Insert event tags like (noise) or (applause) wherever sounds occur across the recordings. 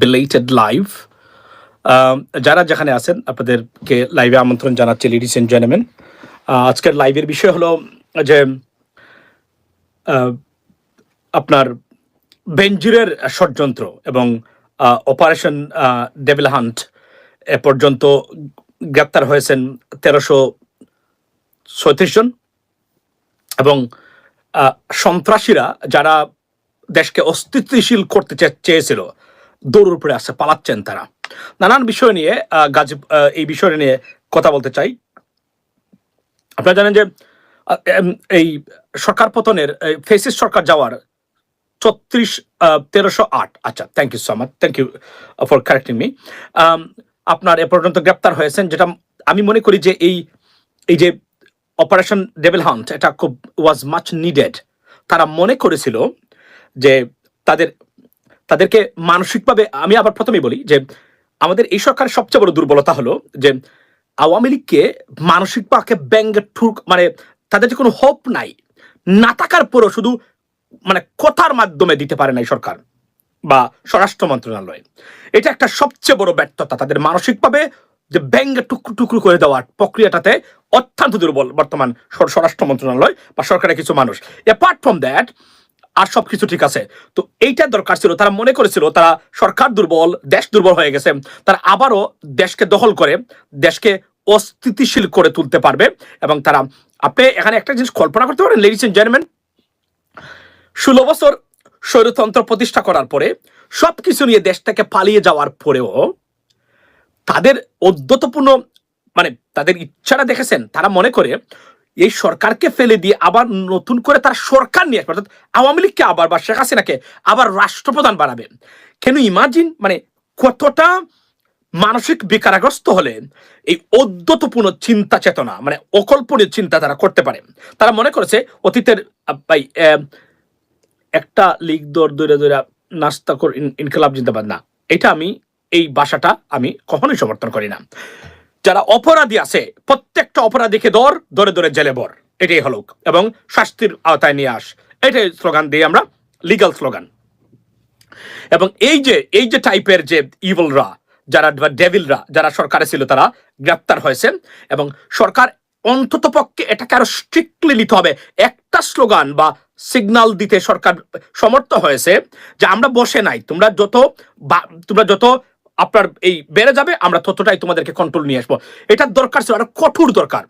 belated live. আহ, যারা যেখানে আছেন আপনাদেরকে লাইভে আমন্ত্রণ জানাচ্ছি লেডিস এন্ড জেন্টলম্যান আজকের লাইভের বিষয় হলো যে আপনার বেঞ্জিরের ষড়যন্ত্র এবং অপারেশন ডেভিল হান্ট এ পর্যন্ত গ্রেপ্তার হয়েছেন তেরোশো ছত্রিশ জন। এবং সন্ত্রাসীরা যারা দেশকে অস্তিত্বশীল করতে চেয়েছিল দৌড়ের উপরে আসছে পালাচ্ছেন তারা। নানান বিষয় নিয়ে আহ, এই বিষয় নিয়ে কথা বলতে চাই। আপনারা জানেন যে এই সরকার পতনের ফেসিস সরকার যাওয়ার ছত্রিশ তেরোশো আট আচ্ছা thank you so much thank you for correcting me আপনার এ পর্যন্ত গ্রেপ্তার হয়েছেন যেটা আমি মনে করি যে এই এই যে অপারেশন ডেভিল হান্ট এটা খুব ওয়াজ মাচ নিডেড তারা মনে করেছিল যে তাদের তাদেরকে মানসিকভাবে আমি আবার প্রথমেই বলি যে আমাদের এই সরকারের সবচেয়ে বড় দুর্বলতা হলো যে আওয়ামী লীগকে মানসিকভাবে ব্যঙ্গে ঠুক মানে তাদের যে কোনো হোপ নাই। না থাকার পরও শুধু মানে কথার মাধ্যমে দিতে পারে নাই সরকার বা স্বরাষ্ট্র মন্ত্রণালয়। এটা একটা সবচেয়ে বড় ব্যর্থতা। তাদের মানসিকভাবে যে ব্যাঙ্গে টুকরো টুকরো করে দেওয়ার প্রক্রিয়াটাতে অত্যন্ত দুর্বল বর্তমান স্বরাষ্ট্র মন্ত্রণালয় বা সরকারের কিছু মানুষ। অ্যাপার্ট ফ্রম দ্যাট আর সবকিছু ঠিক আছে। তো এইটা দরকার ছিল। তারা মনে করেছিল, তারা সরকার দুর্বল, দেশ দুর্বল হয়ে গেছে। তারা আবারও দেশকে দখল করে, দেশকে অস্থিতিশীল করে তুলতে পারবে। এবং তারা, আপনি এখানে একটা জিনিস কল্পনা করতে পারেন লেডিস এন্ড জেন্টলম্যান ষোলো বছর স্বৈরতন্ত্র প্রতিষ্ঠা করার পরে সবকিছু নিয়ে দেশ থেকে পালিয়ে যাওয়ার পরেও তাদের অদ্যতপূর্ণ মানে তাদের ইচ্ছাটা দেখেছেন। তারা মনে করে এই সরকারকে ফেলে দিয়ে আবার নতুন করে তার সরকার নিয়ে আসবে। অর্থাৎ আওয়ামী লীগকে আবার বা শেখ হাসিনাকে আবার রাষ্ট্রপ্রধান বানাবে। কেন ইমাজিন মানে কতটা মানসিক বিকারগ্রস্ত হলে এই অদ্যতপূর্ণ চিন্তা চেতনা মানে অকল্পনীয় চিন্তা তারা করতে পারে। তারা মনে করেছে অতীতের, ভাই একটা লিগ দর দৌড়ে দৌড়ে নাস্তা কর ইন- ইনকলাব জিন্দাবাদ না। এটা আমি, এই ভাষাটা আমি কখনোই সমর্থন করি না। যারা অপরাধী আছে, প্রত্যেকটা অপরাধীকে দর, দরে দরে জেলে বর এটাই হলো এবং শাস্তির আওতায় নিয়ে আস। এটাই স্লোগান দিয়ে আমরা লিগাল স্লোগান। এবং এই যে এই যে টাইপের যে ইভলরা যারা ডেভিলরা যারা সরকারে ছিল, তারা গ্রেপ্তার হয়েছে। এবং সরকার অন্তত পক্ষে এটাকে আরও স্ট্রিক্টলি নিতে হবে। একটা স্লোগান বা সিগন্যাল দিতে সরকার সমর্থ হয়েছে যে আমরা বসে নাই। তোমরা যত তোমরা যত আপনার এই বেড়ে যাবে, আমরা ততটাই তোমাদেরকে কন্ট্রোল নিয়ে আসব। এটার দরকার ছিল, আরও কঠোর দরকার।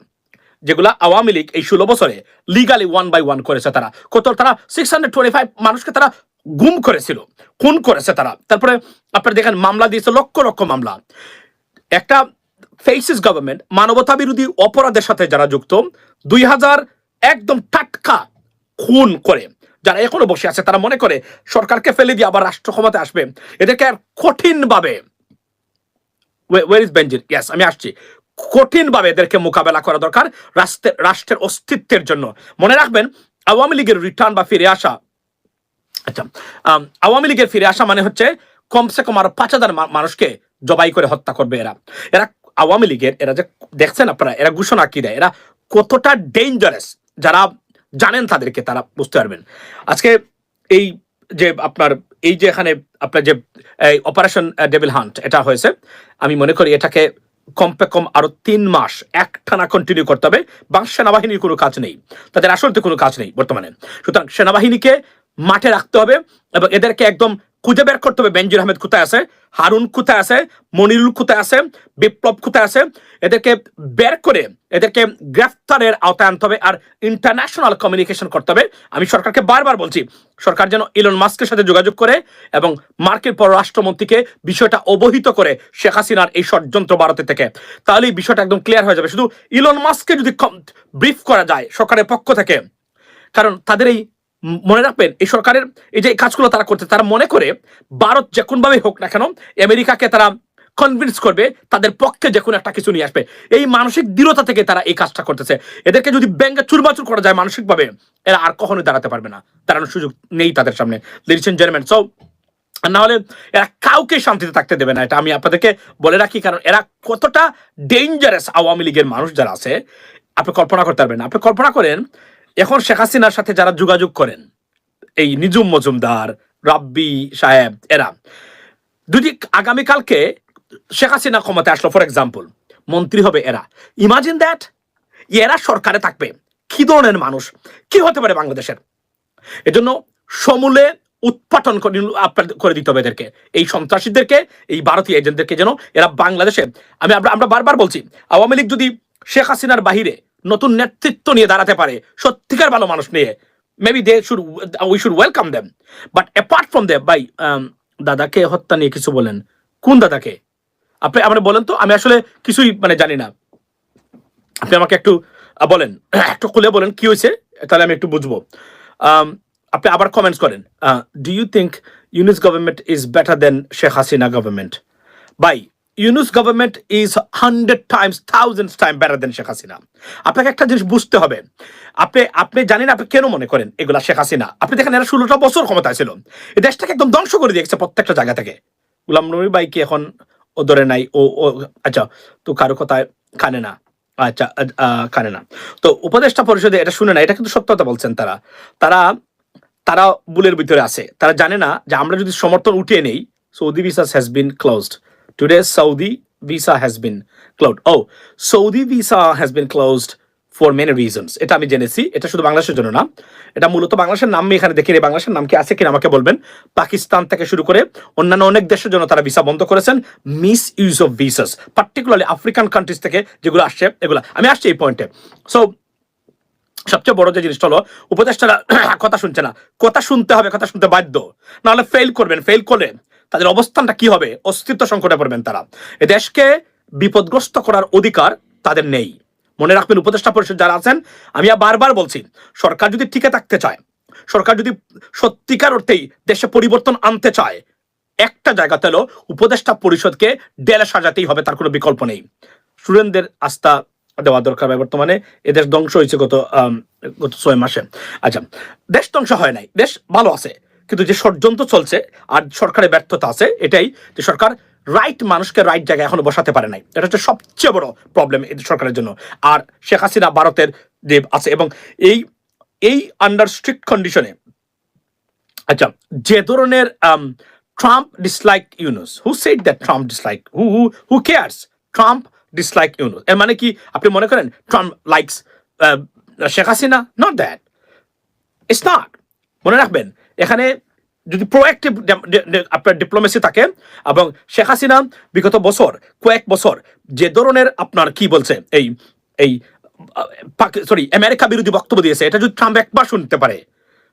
যেগুলা আওয়ামী লীগ এই ষোলো বছরে লিগালি ওয়ান বাই ওয়ান করেছে তারা। কত তারা সিক্স ফাইভ মানুষকে তারা গুম করেছিল, খুন করেছে তারা। তারপরে আপনারা দেখেন, মামলা দিয়েছে লক্ষ লক্ষ মামলা। একটা ফেসিস গভর্নমেন্ট মানবতা বিরোধী অপরাধের সাথে যারা যুক্ত, দুই হাজার একদম টাটকা খুন করে, যারা এখনও বসে আছে, তারা মনে করে সরকারকে ফেলে দিয়ে আবার রাষ্ট্র ক্ষমতা আসবে। এদেরকে আর কঠিনভাবে ওয়ের ইজ বেঞ্জির ইয়াস আমি আসছি। কঠিনভাবে এদেরকে মোকাবেলা করা দরকার রাষ্ট্রের রাষ্ট্রের অস্তিত্বের জন্য। মনে রাখবেন, আওয়ামী লীগের রিটার্ন বা ফিরে আসা আচ্ছা আওয়ামী লীগের ফিরে আসা মানে হচ্ছে কমসে কম আরও পাঁচ হাজার মানুষকে জবাই করে হত্যা করবে এরা। এরা আওয়ামী লীগের, এরা যে দেখছেন আপনারা, এরা ঘোষণা কি দেয়? এরা কতটা ডেঞ্জারাস যারা জানেন তাদেরকে, তারা বুঝতে পারবেন। আজকে এই যে আপনার এই যে এখানে আপনার যে অপারেশন ডেভিল হান্ট এটা হয়েছে, আমি মনে করি এটাকে কমপে কম আরও তিন মাস, একটানা কন্টিনিউ করতে হবে। বা সেনাবাহিনীর কোনো কাজ নেই। তাদের আসলতে কোনো কাজ নেই বর্তমানে। সুতরাং সেনাবাহিনীকে মাঠে রাখতে হবে এবং এদেরকে একদম খুঁজে বের করতে হবে। বেনজির আহমেদ কোথায় আছে? হারুন কোথায় আছে? মনিরুল কোথায় আছে? বিপ্লব কোথায় আছে? এদেরকে বের করে এদেরকে গ্রেফতারের আওতায় আনতে হবে আর ইন্টারন্যাশনাল কমিউনিকেশন করতে হবে। আমি সরকারকে বারবার বলছি, সরকার যেন ইলন মাস্কের সাথে যোগাযোগ করে এবং মার্কিন পররাষ্ট্রমন্ত্রীকে বিষয়টা অবহিত করে শেখ হাসিনার এই ষড়যন্ত্র ভারতে থেকে। তাহলে বিষয়টা একদম ক্লিয়ার হয়ে যাবে। শুধু ইলন মাস্ককে যদি ব্রিফ করা যায় সরকারের পক্ষ থেকে, কারণ তাদের এই মনে রাখবেন, এই সরকারের এই যে কাজগুলো তারা করতে তারা মনে করে ভারত যে কোনভাবে হোক না কেন, আমেরিকাকে তারা কনভিন্স করবে, তাদের পক্ষে যে কোনো একটা কিছু নিয়ে আসবে। এই মানসিক দৃঢ়তা থেকে তারা এই কাজটা করতেছে। এদেরকে যদি ব্যাংকে চুরবাচুর করা যায় মানসিকভাবে, এরা আর কখনোই দাঁড়াতে পারবে না। দাঁড়ানোর সুযোগ নেই তাদের সামনে। লেডিস এন্ড জেন্টলম্যান সো আর না হলে এরা কাউকে শান্তিতে থাকতে দেবে না। এটা আমি আপনাদেরকে বলে রাখি, কারণ এরা কতটা ডেঞ্জারাস আওয়ামী লীগের মানুষ যারা আছে, আপনি কল্পনা করতে পারবেন আপনি কল্পনা করেন এখন শেখ হাসিনার সাথে যারা যোগাযোগ করেন, এই নিজুম মজুমদার, রাব্বি সাহেব, এরা। যদি আগামীকালকে শেখ হাসিনা ক্ষমতায় আসলো ফর এক্সাম্পল মন্ত্রী হবে এরা। ইমাজিন দ্যাট এরা সরকারে থাকবে। কি ধরনের মানুষ? কি হতে পারে বাংলাদেশের? এজন্য সমূলে উৎপাটন করে দিতে হবে এদেরকে। এই সন্ত্রাসীদেরকে, এই ভারতীয় এজেন্টদেরকে যেন এরা বাংলাদেশে আমি আমরা বারবার বলছি, আওয়ামী লীগ যদি শেখ হাসিনার বাহিরে নতুন নেতৃত্ব নিয়ে দাঁড়াতে পারে। সত্যিকার ভালো মানুষ নিয়ে। Maybe they should we should welcome them but apart from they by um, দাদাকে হত্যা নিয়ে কিছু বলেন। কোন দাদাকে? আপনি আমরা বলেন তো আমি আসলে কিছুই মানে জানি না। আপনি আমাকে একটু বলেন। (coughs) একটু খুলে বলেন কি হয়েছে? তাহলে আমি একটু বুঝব। আম, আপনি আবার কমেন্টস করেন। Do you think Yunus government is better than Sheikh Hasina government by Yunus government is hundred times thousand time better than Sheikh Hasina আপনাকে একটা জিনিস বুঝতে হবে। আপনি আপনি জানেন, আপনি কেন মনে করেন এগুলা শেখ হাসিনা আপনি দেখেন, এরা ষোলোটা বছর ক্ষমতায় ছিল। এই দেশটাকে একদম ধ্বংস করে দিয়েছে প্রত্যেকটা জায়গা থেকে। গুলাম নবী ভাই কি এখন ও ধরে নাই? ও ও আচ্ছা তো কারও কথায় কানে না। আচ্ছা কানে না। তো উপদেষ্টা পরিষদে এটা শুনে না, এটা কিন্তু সত্য কথা বলছেন তারা। তারা তারা বুলের ভিতরে আছে। তারা জানে না যে আমরা যদি সমর্থন উঠিয়ে নেই, Saudi visas has been closed today Saudi visa has been closed O Saudi visa has been closed for many reasons এটা আমি জেনেছি, এটা শুধু বাংলাদেশের জন্য না, এটা মূলত বাংলাদেশের নাম এখানে দেখিনি বাংলাদেশের নাম কি আছে কিনা আমাকে বলবেন। পাকিস্তান থেকে শুরু করে অন্যান্য অনেক দেশের জন্য তারা ভিসা বন্ধ করেছেন misuse of visas particularly African countries থেকে যেগুলো আসছে, এগুলো। আমি আসছি এই পয়েন্টে সো সবচেয়ে বড় যে জিনিসটা হলো, উপদেষ্টারা কথা শুনছে না, কথা শুনতে হবে, কথা শুনতে বাধ্য। নাহলে ফেল করবেন ফেল করলে তাদের অবস্থানটা কি হবে? অস্তিত্ব সংকটে পড়বেন তারা। এ দেশকে বিপদগ্রস্ত করার অধিকার তাদের নেই। মনে রাখবেন উপদেষ্টা পরিষদ যারা আছেন, আমি বারবার বলছি, সরকার যদি টিকে থাকতে চায়, সরকার যদি সত্যিকার অর্থেই দেশে পরিবর্তন আনতে চায়, একটা জায়গাতে হলো উপদেষ্টা পরিষদকে ডেলে সাজাতেই হবে, তার কোনো বিকল্প নেই। স্টুডেন্টদের আস্থা দেওয়া দরকার বর্তমানে। এদেশ ধ্বংস হয়েছে গত গত ছয় মাসে। আচ্ছা দেশ ধ্বংস হয় নাই, দেশ ভালো আছে। কিন্তু যে ষড়যন্ত্র চলছে আর সরকারের ব্যর্থতা আছে, এটাই যে সরকার রাইট মানুষকে রাইট জায়গায় এখনও বসাতে পারে নাই। এটা হচ্ছে সবচেয়ে বড় প্রবলেম সরকারের জন্য। আর শেখ হাসিনা ভারতের যে আছে এবং এই এই আন্ডার স্ট্রিক্ট কন্ডিশনে আচ্ছা যে ধরনের Trump dislike Yunus who said that Trump dislike who who who cares Trump dislike Yunus এর মানে কি? আপনি মনে করেন Trump likes Sheikh Hasina? Not that it's not মনে রাখবেন, এখানে যদি প্রোঅ্যাক্টিভ আপনার ডিপ্লোমেসি থাকে, এবং শেখ হাসিনা বিগত বছর, কয়েক বছর যে ধরনের আপনার কি বলছে, এই এই সরি আমেরিকা বিরোধী বক্তব্য দিয়েছে, এটা যদি ট্রাম্প একবার শুনতে পারে,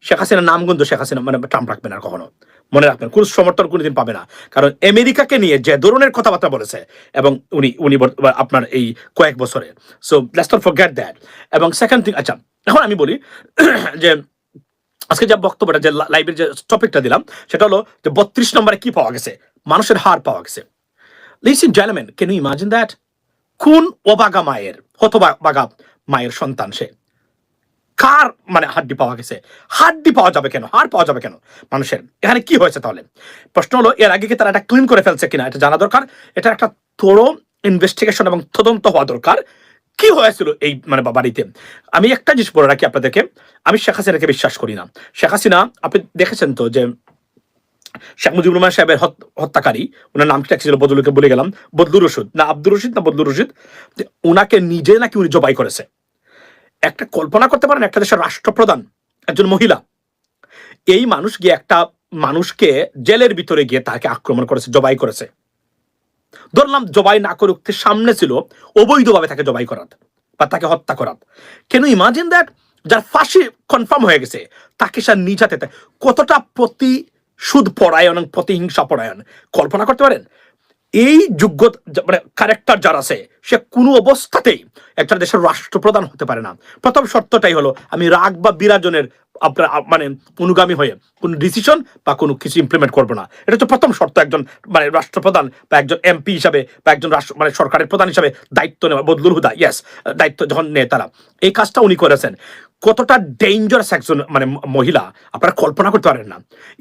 শেখ হাসিনার নাম কিন্তু শেখ হাসিনা মানে ট্রাম্প রাখবে না কখনো। মনে রাখবেন, কোন সমর্থন কোনোদিন পাবে না। কারণ আমেরিকাকে নিয়ে যে ধরনের কথাবার্তা বলেছে, এবং উনি উনি আপনার এই কয়েক বছরে। So let's not forget that এবং সেকেন্ড থিং আচ্ছা এখন আমি বলি যে আজকে যে বক্তব্যটা, যে লাইভের যে টপিকটা দিলাম, সেটা হলো যে বত্রিশ নম্বরে কি পাওয়া গেছে? মানুষের হার পাওয়া গেছে। Listen gentleman can you imagine that কোন অবাগা মায়ের, হতবাগা মায়ের সন্তান সে? কার মানে হাড্ডি পাওয়া গেছে? হাড্ডি পাওয়া যাবে কেন? হাড় পাওয়া যাবে কেন মানুষের? এখানে কি হয়েছে তাহলে? প্রশ্ন হলো, এর আগে কি তারা এটা ক্লিন করে ফেলছে কিনা? এটা জানা দরকার? এটা একটা তোরো ইনভেস্টিগেশন এবং তদন্ত হওয়া দরকার। কি হয়েছিল এই মানে বাড়িতে? আমি একটা জিনিস বলে রাখি আপনাদেরকে। আমি শেখ হাসিনাকে বিশ্বাস করি না। শেখ হাসিনা, আপনি দেখেছেন তো যে শেখ মুজিবুর রহমান সাহেবের হত্যাকারী, ওনার নাম কি ছিল বদলুকে বলে গেলাম, বদলুর রশিদ। না, আব্দুর রশিদ না বদলুর রশিদ? ওনাকে নিজে নাকি উনি জবাই করেছে। একটা কল্পনা করতে পারেন, একটা দেশের রাষ্ট্রপ্রধান, একজন মহিলা, এই মানুষ গিয়ে একটা মানুষকে জেলের ভিতরে গিয়ে তাকে আক্রমণ করেছে, জবাই করেছে। ধরলাম জবাই না করুক, সে সামনে ছিল, অবৈধভাবে তাকে জবাই করাত বা তাকে হত্যা করাত। কেন ইমাজিন দ্যাট যার ফাঁসি কনফার্ম হয়ে গেছে, তাকে সে নিজাতে। কতটা প্রতিশোধ পরায়ণ এবং প্রতিহিংসা পরায়ণ? কল্পনা করতে পারেন? এই যোগ্য মানে ক্যারেক্টার যার আছে, সে কোনো অবস্থাতেই একটা দেশের রাষ্ট্রপ্রধান হতে পারে না। প্রথম শর্তটাই হলো, আমি রাগ বা বিরাজনের আপনার মানে অনুগামী হয়ে কোনো ডিসিশন বা কোনো কিছু ইমপ্লিমেন্ট করব না। এটা হচ্ছে প্রথম শর্ত একজন মানে রাষ্ট্রপ্রধান বা একজন এমপি হিসাবে বা একজন রাষ্ট্র মানে সরকারের প্রধান হিসাবে দায়িত্ব নেওয়া বদলুর হুদা ইয়েস দায়িত্ব যখন নেয় তারা। এই কাজটা উনি করেছেন। কতটা ডেঞ্জারাস একজন মানে মহিলা, আপনারা কল্পনা করতে পারেন না।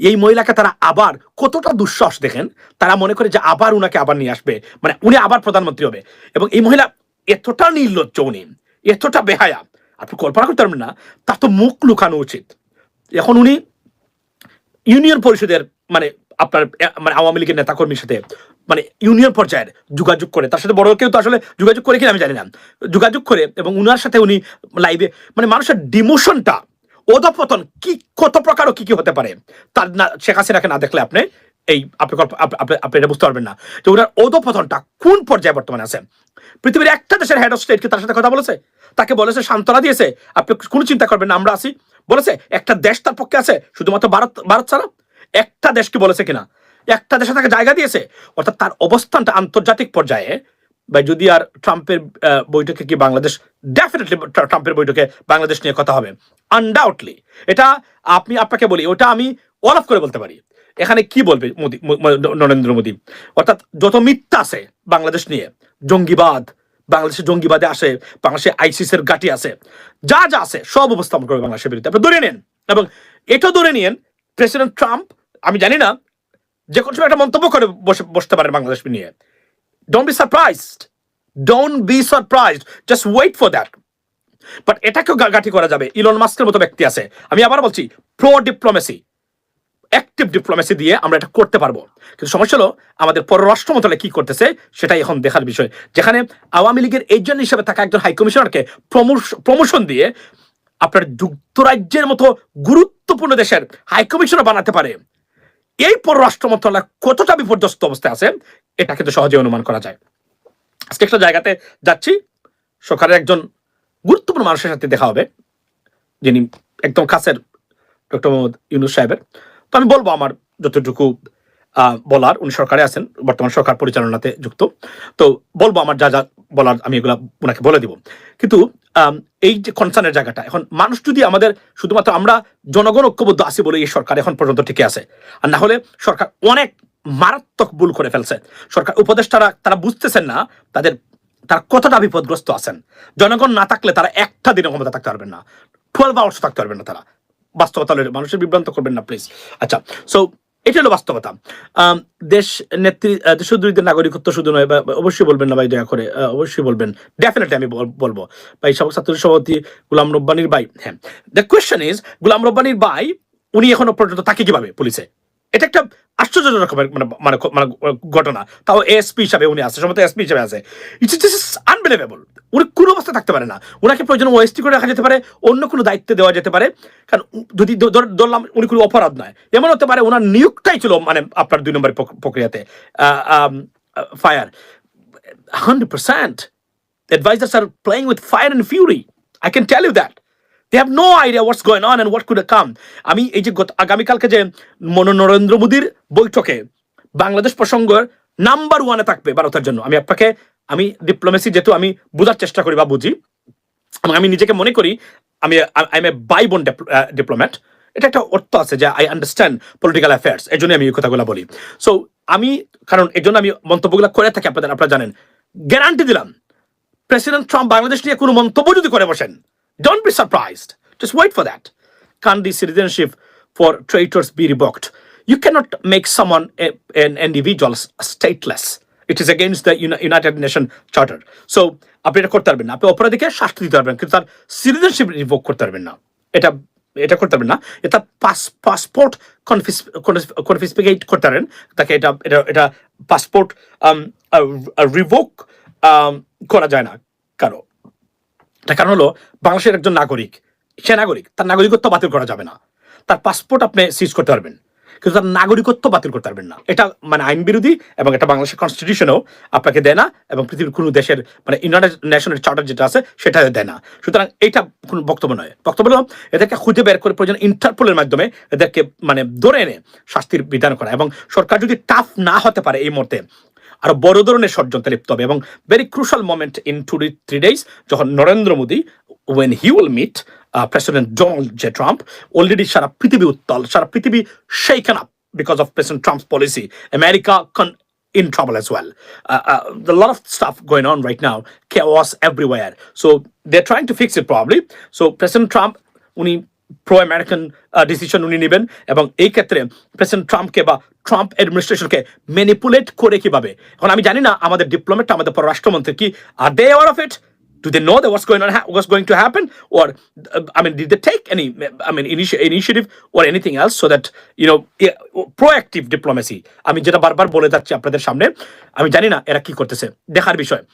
এই মহিলাকে তারা আবার কতটা দুঃসাহস দেখেন, তারা মনে করে যে আবার উনাকে আবার নিয়ে আসবে মানে উনি আবার প্রধানমন্ত্রী হবে। এবং এই মহিলা এতটা নির্লজ্জ উনি, এতটা বেহায়া আপনি কল্পনা করতে পারবেন না তার তো মুখ লুকানো উচিত। এখন উনি ইউনিয়ন পরিষদের মানে আপনার মানে আওয়ামী লীগের নেতাকর্মীর সাথে মানে ইউনিয়ন পর্যায়ের যোগাযোগ করে, তার সাথে বড় কেউ তো আসলে যোগাযোগ করে কিনা আমি জানি না। যোগাযোগ করে এবং উনার সাথে উনি লাইভে মানে মানুষের ডিমোশনটা অধপতন কি, কত প্রকার কি কি হতে পারে, তার না, শেখ হাসিনাকে না দেখলে আপনি এই আপনি আপনি এটা বুঝতে পারবেন না। যে ওনার অধপতনটা কোন পর্যায়ে বর্তমানে আছে? পৃথিবীর একটা দেশের হেড অফ স্টেট কি তার সাথে কথা বলেছে? তাকে বলেছে, সান্ত্বনা দিয়েছে। আপনি কোনো চিন্তা করবেন না, আমরা আছি। বলেছে, একটা দেশ তার পক্ষে আছে, শুধুমাত্র ভারত ভারত ছাড়া। একটা দেশকে বলেছে কিনা? একটা দেশে তাকে জায়গা দিয়েছে। অর্থাৎ তার অবস্থানটা আন্তর্জাতিক পর্যায়ে। বা যদি আর ট্রাম্পের বৈঠকে কি বাংলাদেশ ডেফিনেটলি ট্রাম্পের বৈঠকে বাংলাদেশ নিয়ে কথা হবে। আনডাউটলি এটা আপনি আপনাকে বলি, ওটা আমি অল অফ করে বলতে পারি। এখানে কি বলবে নরেন্দ্র মোদী? অর্থাৎ যত মিথ্যা আছে বাংলাদেশ নিয়ে, জঙ্গিবাদ বাংলাদেশে জঙ্গিবাদে আসে, বাংলাদেশে আইসিসের গাটি আছে, যা যা আছে সব উপস্থাপন করবে বাংলাদেশের বিরুদ্ধে। আপনি ধরে নেন, এবং এটা ধরে নিয়েন প্রেসিডেন্ট ট্রাম্প, আমি জানি না, যে কোনো সময় একটা মন্তব্য করে বসে, বসতে পারে বাংলাদেশ নিয়ে। Don't be surprised don't be surprised just wait for that but এটাকেও গাটি করা যাবে। ইলন মাস্কের মতো ব্যক্তি আছে। আমি আবার বলছি প্রো ডিপ্লোমেসি অ্যাক্টিভ ডিপ্লোমেসি দিয়ে আমরা এটা করতে পারব। কিন্তু সমস্যা হলো, আমাদের পররাষ্ট্র মন্ত্রণালয় কি করতেছে, সেটাই এখন দেখার বিষয়। যেখানে আওয়ামী লীগের এজেন্ট হিসেবে থাকা একজন হাই কমিশনারকে প্রমোশন দিয়ে আপনার যুক্তরাজ্যের মতো গুরুত্বপূর্ণ দেশের হাই কমিশনার বানাতে পারে। এই পররাষ্ট্র মন্ত্রণালয় কতটা বিপর্যস্ত অবস্থায় আছে, এটা কিন্তু সহজে অনুমান করা যায়। আজকে একটা জায়গাতে যাচ্ছি সরকারের একজন গুরুত্বপূর্ণ মানুষের সাথে দেখা হবে, যিনি একদম কাছের ডক্টর মোহাম্মদ ইউনুস সাহেবের। তো আমি বলব আমার যতটুকু বলার। উনি সরকারে আছেন, বর্তমান সরকার পরিচালনাতে যুক্ত। তো বলব আমার যা যা বলার, আমি এগুলা ওনাকে বলে দিব। কিন্তু এই যে কনসার্নের জায়গাটা, এখন মানুষ যদি আমাদের শুধুমাত্র আমরা জনগণ ঐক্যবদ্ধ আছি বলে এই সরকার এখন পর্যন্ত টিকে আছে, আর না হলে সরকার অনেক মারাত্মক ভুল করে ফেলছে। সরকার উপদেষ্টারা তারা বুঝতেছেন না, তাদের, তারা কতটা বিপদগ্রস্ত আছেন। জনগণ না থাকলে তারা একটা দিনে ক্ষমতা থাকতে পারবেন না। টুয়েলভ আওয়ার্স থাকতে পারবেন না তারা। বাস্তবতা মানুষের বিভ্রান্ত করবেন না প্লিজ আচ্ছা সো এটা হলো বাস্তবতা। দেশ নেত্রী আহ, দেশদ্রোহীদের নাগরিকত্ব শুধু নয় অবশ্যই বলবেন না ভাই দয়া করে অবশ্যই বলবেন। ডেফিনেটলি আমি বলব। ভাই সব ছাত্র সভাপতি গুলাম রব্বানির ভাই হ্যাঁ। দ্য কোয়েশ্চেন ইজ গুলাম রব্বানির ভাই উনি এখনও পর্যন্ত তাকে কীভাবে পুলিশে এটা একটা আশ্চর্যজনক রকমের মানে মানে মানে ঘটনা। তাও এসপি হিসাবে উনি আছে, সম্ভবত এসপি হিসাবে আছে। ইটস জাস্ট আনবিলিভেবল উনি কোনো অবস্থা থাকতে পারে না। ওনাকে প্রয়োজন ওএসটি করে রাখা যেতে পারে, অন্য কোনো দায়িত্ব দেওয়া যেতে পারে। কারণ যদি ধরলাম উনি কোনো অপরাধ নয়। এমন হতে পারে ওনার নিয়োগটাই ছিল মানে আপনার দুই নম্বর প্রক্রিয়াতে। ফায়ার হান্ড্রেড পার্সেন্ট advisors আর playing with fire and fury. I can tell you that. They have no idea what's going on and what could come. আমি এই যে আগামীকালকে যে মন নরেন্দ্র মোদীর বৈঠকে বাংলাদেশ প্রসঙ্গের নাম্বার ওয়ানে থাকবে ভারতের জন্য। আমি আপনাকে আমি ডিপ্লোমেসি যেহেতু আমি বোঝার চেষ্টা করি বা বুঝি আমি নিজেকে মনে করি, আমি I am a by born diplomat এটা একটা অর্থ আছে যে আই আন্ডারস্ট্যান্ড পলিটিক্যাল অ্যাফেয়ার্স এই জন্য আমি এই কথাগুলো বলি। সো আমি কারণ এই জন্য আমি মন্তব্যগুলো করে থাকি, আপনাদের আপনারা জানেন। গ্যারান্টি দিলাম। প্রেসিডেন্ট ট্রাম্প বাংলাদেশ নিয়ে কোনো মন্তব্য যদি করে বসেন don't be surprised just wait for that can the citizenship for traitors be revoked you can't make someone an individual stateless it is against the United Nation charter so আপনি এটা করতে পারবেন না। আপনি অপরাধীকে শাস্তি দিতে পারবেন কিন্তু তার সিটিজেনশিপ রিভোক করতে পারবেন না। এটা এটা করতে পারবেন না। এটা পাস পাসপোর্ট কনফিসপিকেট করতে পারেন। তাকে এটা এটা এটা পাসপোর্ট রিভোক করা যায় না কারও। তার কারণ হলো, বাংলাদেশের একজন নাগরিক, সে নাগরিক, তার নাগরিকত্ব বাতিল করা যাবে না। তার পাসপোর্ট আপনি সিজ করতে পারবেন, কিন্তু তার নাগরিকত্ব বাতিল করতে পারবেন না। এটা মানে আইন বিরোধী এবং এটা বাংলাদেশের কনস্টিটিউশনেও আপনাকে দেয় না এবং পৃথিবীর কোনো দেশের মানে ইউনাইটেড নেশনের চার্টার যেটা আছে সেটা দেয় না। সুতরাং এটা কোনো বক্তব্য নয়। বক্তব্য হলো, এদেরকে খুঁজে বের করে প্রয়োজন ইন্টারপোলের মাধ্যমে এদেরকে মানে ধরে এনে শাস্তির বিধান করা। এবং সরকার যদি টাফ না হতে পারে এই মুহূর্তে আরও বড় ধরনের ষড়যন্ত্রে লিপ্ত হবে এবং very crucial moment in two three days যখন Narendra Modi when he will meet president Donald J Trump already সারা পৃথিবী উত্তাল সারা পৃথিবী shaken up because of President Trump's policy. America con- in trouble as well. Uh, uh, lot of stuff going on right now, chaos everywhere. So they're trying to fix it probably. So President Trump, উনি pro American decision উনি নেবেন এবং এই ক্ষেত্রে president ট্রাম্পকে বা Trump অ্যাডমিনিস্ট্রেশনকে manipulate করে কীভাবে? এখন আমি জানি না আমাদের ডিপ্লোমেট আমাদের পররাষ্ট্রমন্ত্রী কি are they of it Do they know that what's going on, ha- what's going to happen, or uh, I mean, did they take any, I mean, initi- initiative or anything else so that you know, proactive diplomacy? আমি যেটা বারবার বলে যাচ্ছি আপনাদের সামনে আমি জানি না এরা কি করতেছে। দেখার বিষয়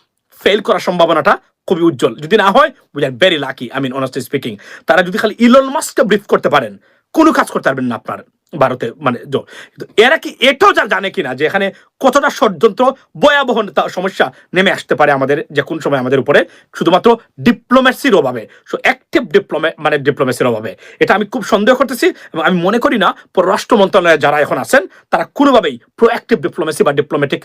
ফেল করার সম্ভাবনাটা খুবই উজ্জ্বল। যদি না হয় we are very lucky I mean honestly speaking তারা যদি খালি ইলন মাস্ককে ব্রিফ করতে পারেন, কোনো কাজ করতে পারবেন না আপনার ভারতে মানে এরা কি, এটাও যা জানে কিনা, যে এখানে কতটা ষড়যন্ত্র, ভয়াবহ সমস্যা নেমে আসতে পারে আমাদের যে কোন সময় আমাদের উপরে, শুধুমাত্র ডিপ্লোমেসির অভাবে। সো অ্যাক্টিভ ডিপ্লোমে মানে ডিপ্লোমেসির অভাবে। এটা আমি খুব সন্দেহ করতেছি, এবং আমি মনে করি না, পররাষ্ট্র মন্ত্রণালয়ে যারা এখন আছেন, তারা কোনোভাবেই প্রোঅ্যাক্টিভ ডিপ্লোমেসি বা ডিপ্লোম্যাটিক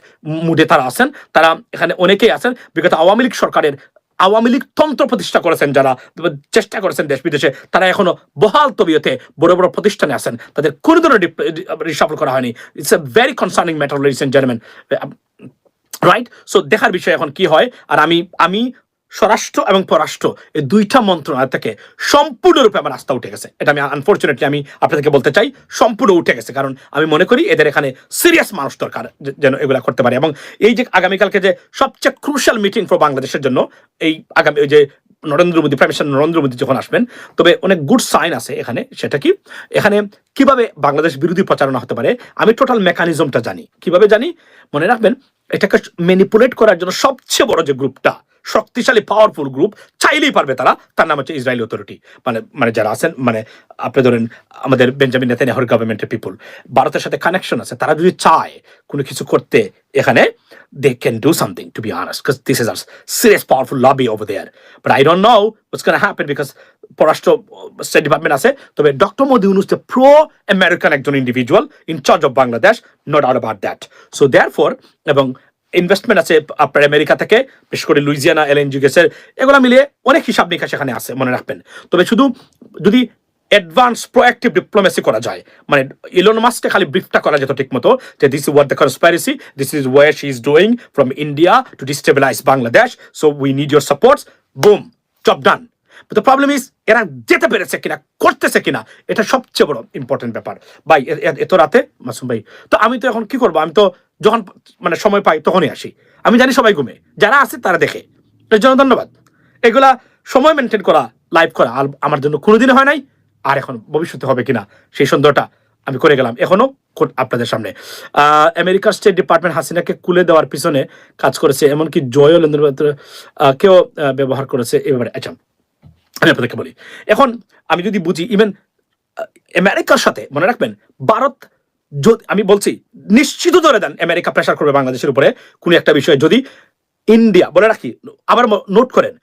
মুডে তারা আছেন। তারা এখানে অনেকেই আছেন, বিগত আওয়ামী লীগ সরকারের আওয়ামী লীগ তন্ত্র প্রতিষ্ঠা করেছেন যারা, চেষ্টা করেছেন দেশ বিদেশে, তারা এখনও বহাল তবিয়তে বড় বড় প্রতিষ্ঠানে আছেন। তাদের কোনো ধরনের রিসাফল করা হয়নি। It's a very concerning matter right so দেখার বিষয় এখন কি হয়? আর আমি আমি স্বরাষ্ট্র এবং পররাষ্ট্র এই দুইটা মন্ত্রণালয় থেকে সম্পূর্ণরূপে আমার আস্থা উঠে গেছে। এটা আমি আনফর্চুনেটলি আমি আপনাদেরকে বলতে চাই, সম্পূর্ণ উঠে গেছে। কারণ আমি মনে করি এদের এখানে সিরিয়াস মানুষ দরকার যেন এগুলা করতে পারে। এবং এই যে আগামীকালকে যে সবচেয়ে ক্রুশাল মিটিং ফর বাংলাদেশের জন্য, এই আগামী যে নরেন্দ্র মোদী প্রাইম মিনিস্টার নরেন্দ্র মোদী যখন আসবেন, তবে অনেক গুড সাইন আছে এখানে, সেটা কি? এখানে কীভাবে বাংলাদেশ বিরোধী প্রচারণা হতে পারে, আমি টোটাল মেকানিজমটা জানি। কীভাবে জানি? মনে রাখবেন, এটাকে ম্যানিপুলেট করার জন্য সবচেয়ে বড় যে গ্রুপটা শক্তিশালী পাওয়ারফুল গ্রুপ চাইলেই পারবে তারা। তার নাম হচ্ছে ইসরায়েল অথরিটি মানে মানে যারা আছেন মানে আপনি ধরেন আমাদের বেঞ্জামিন নেতানিয়াহুর গভর্নমেন্টের পিপল ভারতের সাথে কানেকশন আছে। তারা যদি চায় কোনো কিছু করতে, এখানে they can do something to be honours because this is a serious powerful lobby over there but I don't know what's gonna happen because পররাষ্ট্র স্টেট ডিপার্টমেন্ট আছে। তবে doctor Modi the pro American একজন individual in charge of Bangladesh no doubt about that so therefore এবং investment আছে আপনার America থেকে, বিশেষ করে লুইজিয়ানা এলএনজি গ্যাসের এগুলো মিলিয়ে অনেক হিসাব নিকাশ এখানে আছে, মনে রাখবেন। তবে শুধু যদি অ্যাডভান্স প্রোঅ্যাক্টিভ ডিপ্লোমেসি করা যায় মানে ইলন মাস্ককে খালি ব্রিফটা করা যেত ঠিক মতো যে this is what the conspiracy this is war she is doing from India to destabilise Bangladesh so we need your supports boom job done But problem is, এরা যেতে পেরেছে কিনা, করতেছে কিনা, এটা সবচেয়ে বড় ইম্পর্টেন্ট ব্যাপার। ভাই এত রাতে, মাসুম ভাই, তো আমি তো এখন কি করব? আমি তো যখন মানে সময় পাই তখনই আসি। আমি জানি সবাই ঘুমে। যারা আছে তারা দেখে। এর জন্য ধন্যবাদ। এগুলা সময় মেনটেন করা লাইভ করা আর- আমার জন্য কোনোদিনই হয় নাই। আর এখন ভবিষ্যতে হবে কিনা সেই সন্দেহটা আমি করে গেলাম এখনও কর- আপনাদের সামনে। আহ, আমেরিকার স্টেট ডিপার্টমেন্ট হাসিনাকে কুলে দেওয়ার পিছনে কাজ করেছে এমনকি জয় কেউ ব্যবহার করেছে এবারে। আচ্ছা আমি আপনাদেরকে বলি। এখন আমি যদি বুঝি ইভেন আমেরিকার সাথে মনে রাখবেন ভারত আমি বলছি, নিশ্চিত ধরে দেন আমেরিকা প্রেশার করবে বাংলাদেশের উপরে কোনো একটা বিষয়ে। যদি ইন্ডিয়া, বলে রাখি, আবার নোট করেন,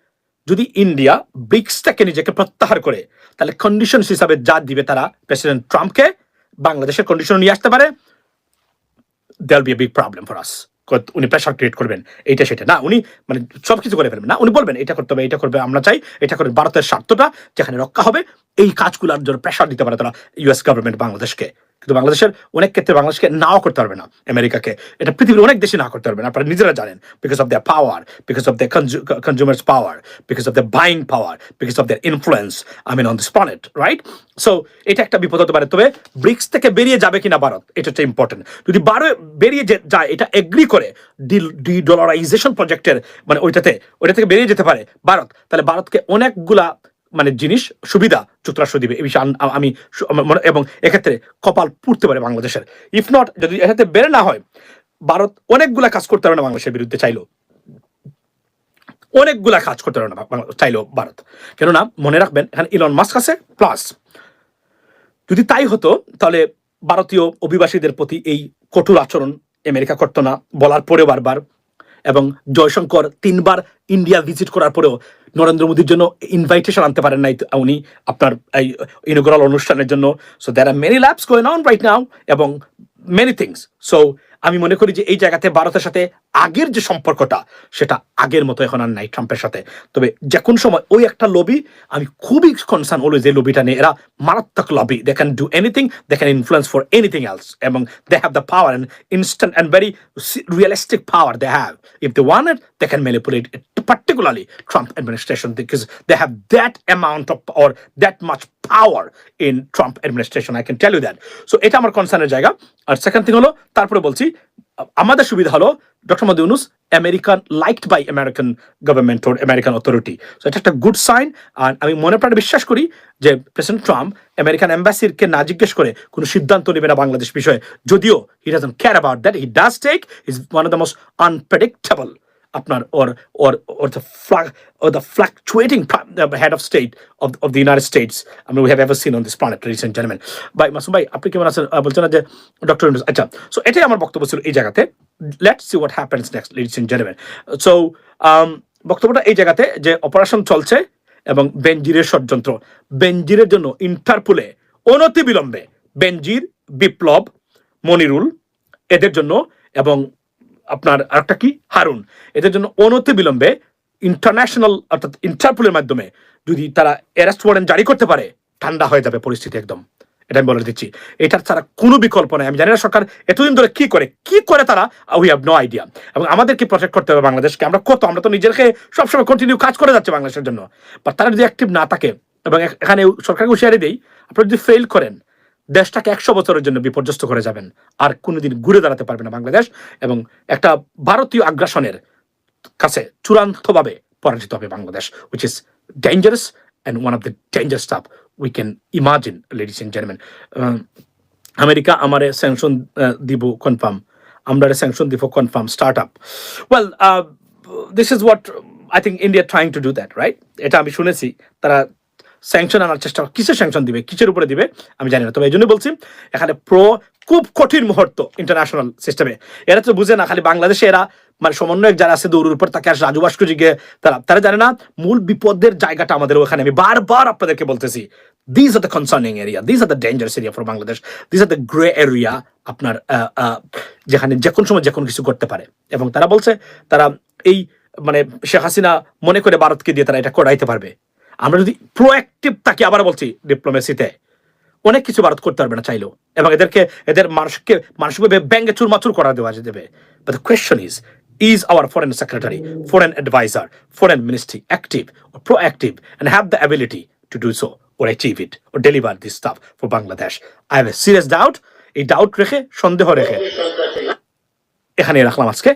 যদি ইন্ডিয়া ব্রিক্সটাকে নিজেকে প্রত্যাহার করে, তাহলে কন্ডিশন হিসাবে যা দিবে তারা প্রেসিডেন্ট ট্রাম্পকে বাংলাদেশের কন্ডিশন নিয়ে আসতে পারে। There'll be a big problem for us উনি প্রেশার ক্রিয়েট করবেন, এইটা সেটা। না, উনি মানে সব কিছু করে ফেলবেন। না, উনি বলবেন, এটা করতে হবে, এটা করবে, আমরা চাই, এটা করে ভারতের স্বার্থটা যেখানে রক্ষা হবে, এই কাজগুলোর জন্য প্রেশার দিতে পারে তারা ইউএস গভর্নমেন্ট বাংলাদেশকে। কিন্তু বাংলাদেশের অনেক ক্ষেত্রে বাংলাদেশকে নাও করতে পারবে না আমেরিকাকে। এটা পৃথিবীর অনেক দেশে না করতে পারবে না। আপনারা নিজেরা জানেন because of the power because of the consumers power because of the buying power because of the influence I mean on this planet right so এটা একটা বিপদ হতে পারে। তবে ব্রিক্স থেকে বেরিয়ে যাবে কিনা ভারত, এটা হচ্ছে ইম্পর্টেন্ট যদি বারো, বেরিয়ে যায়, এটা এগ্রি করে ডি ডলারাইজেশন প্রজেক্টের মানে ওইটাতে, ওইটা থেকে বেরিয়ে যেতে পারে ভারত, তাহলে ভারতকে অনেকগুলা মানে জিনিস সুবিধা যুক্তরাষ্ট্র দিবে। এই বিষয়ে আমি এবং এক্ষেত্রে কপাল পুড়তে পারে বাংলাদেশের। ইফ নট যদি এটাতে বেড়ে না হয়, ভারত অনেকগুলা কাজ করতে পারে না বাংলাদেশের বিরুদ্ধে চাইলেও। অনেকগুলা কাজ করতে পারে না চাইলেও ভারত। কেননা, মনে রাখবেন, এখানে ইলন মাস্ক আছে প্লাস যদি তাই হতো, তাহলে ভারতীয় অভিবাসীদের প্রতি এই কঠোর আচরণ আমেরিকা করতো না, বলার পরেও বারবার এবং জয়শঙ্কর তিনবার ইন্ডিয়া ভিজিট করার পরেও নরেন্দ্র মোদীর জন্য ইনভাইটেশন আনতে পারেন নাই উনি আপনার এই ইনোগ্রাল অনুষ্ঠানের জন্য। So there are many labs going on right now এবং মেনি থিংস সো আমি মনে করি যে এই জায়গাতে ভারতের সাথে আগের যে সম্পর্কটা, সেটা আগের মতো এখন আর নাই ট্রাম্পের সাথে তবে যে কোন সময় ওই একটা লবি আমি খুবই কনসার্ন হলো যে লবিটা নিয়ে এরা মারাত্মক lobby they can do anything they can influence for anything else এবং they have the power and instant and very realistic power they have if they want it they can manipulate it particularly Trump administration, because they have that amount of or that much power in Trump administration. I can tell you that. So, এটা আমার কনসার্নের জায়গা আর second thing হলো, তারপরে বলছি আমাদের সুবিধা হলো doctor Modi Yunus American liked by American government or American authority so এটা একটা গুড সাইন আর আমি মনে প্রাণে বিশ্বাস করি যে প্রেসিডেন্ট ট্রাম্প আমেরিকান অ্যাম্বাসিরকে না জিজ্ঞেস করে কোনো সিদ্ধান্ত নেবে না বাংলাদেশ বিষয়ে। যদিও he doesn't care about that he does take is one of the most unpredictable আপনার or or or the or the the head of state of, of the United States I mean we have ever seen on this ভাই মাসুম ভাই আপনি কেমন আছেন? বলছেন যে doctor আচ্ছা so এটাই আমার বক্তব্য ছিল এই জায়গাতে। Let's see what happens next ladies and gentleman so বক্তব্যটা এই জায়গাতে যে অপারেশন চলছে এবং বেনজিরের ষড়যন্ত্র। বেনজিরের জন্য ইন্টারপোলে অনতি বিলম্বে বেনজির বিপ্লব মনিরুল এদের জন্য এবং আপনার আরেকটা কি? হারুন। এদের জন্য অনতি বিলম্বে ইন্টারন্যাশনাল অর্থাৎ ইন্টারপোলের মাধ্যমে যদি তারা অ্যারেস্ট ওয়ারেন্ট জারি করতে পারে, ঠান্ডা হয়ে যাবে পরিস্থিতি একদম। এটা আমি বলে দিচ্ছি। এটার ছাড়া কোনো বিকল্প নাই। আমি জানি না সরকার এতদিন ধরে কি করে কি করে তারা উই হ্যাভ নো আইডিয়া এবং আমাদেরকে প্রটেক্ট করতে হবে বাংলাদেশকে। আমরা কত, আমরা তো নিজেরকে সবসময় কন্টিনিউ কাজ করে যাচ্ছে বাংলাদেশের জন্য। বা তারা যদি অ্যাক্টিভ না থাকে, এবং এখানে সরকারকে হুঁশিয়ারি দেই, আপনারা যদি ফেল করেন দেশটাকে একশো বছরের জন্য বিপর্যস্ত করে যাবেন। আর কোনোদিন ঘুরে দাঁড়াতে পারবে না বাংলাদেশ এবং একটা ভারতীয় আগ্রাসনের কাছে চূড়ান্তভাবে পরাজিত হবে Bangladesh which is dangerous and one of the danger stuff we can imagine ladies and gentleman America আমারে স্যাংশন দিব কনফার্ম আমরা স্যাংশন দিব confirm start up well this is what I think India trying to do that right এটা আমি শুনেছি। তারা sanction আনার চেষ্টা কিসের স্যাংশন দিবে? কিসের উপরে দিবে? আমি জানি না। তবে এই জন্য বলছি, এখানে প্রো খুব কঠিন মুহূর্ত ইন্টারন্যাশনাল সিস্টেমে এরা তো বুঝে না, খালি বাংলাদেশে এরা মানে সমন্বয়ক যারা আছে দৌড়ের উপর, তাকে আর রাজু ভাস্কর্য গিয়ে তারা তারা জানে না, মূল বিপদের জায়গাটা আমাদের ওখানে। আমি বারবার আপনাদেরকে বলতেছি this are the concerning area this are the dangerous area for Bangladesh this are the grey area আপনার যেখানে যে কোনো সময় যে কোনো কিছু করতে পারে। এবং তারা বলছে, তারা এই মানে শেখ হাসিনা মনে করে ভারতকে দিয়ে তারা এটা করাইতে পারবে। আমরা যদি প্রোয়াক্টিভ তাকে আবার বলছি ডিপ্লোমেসিতে অনেক কিছু ভারত করতে পারবে না চাইলেও, এবং এদেরকে, এদের মানুষকে মানুষকে ব্যাঙ্গে চুরমাচুর করা দেওয়া যেতে দেবে। But the question is is our foreign secretary foreign adviser foreign ministry active pro active and have the ability to do so or achieve it or deliver this stuff for Bangladesh I have a serious doubt এই doubt রেখে, সন্দেহ রেখে। এখানে রাখলাম আজকে।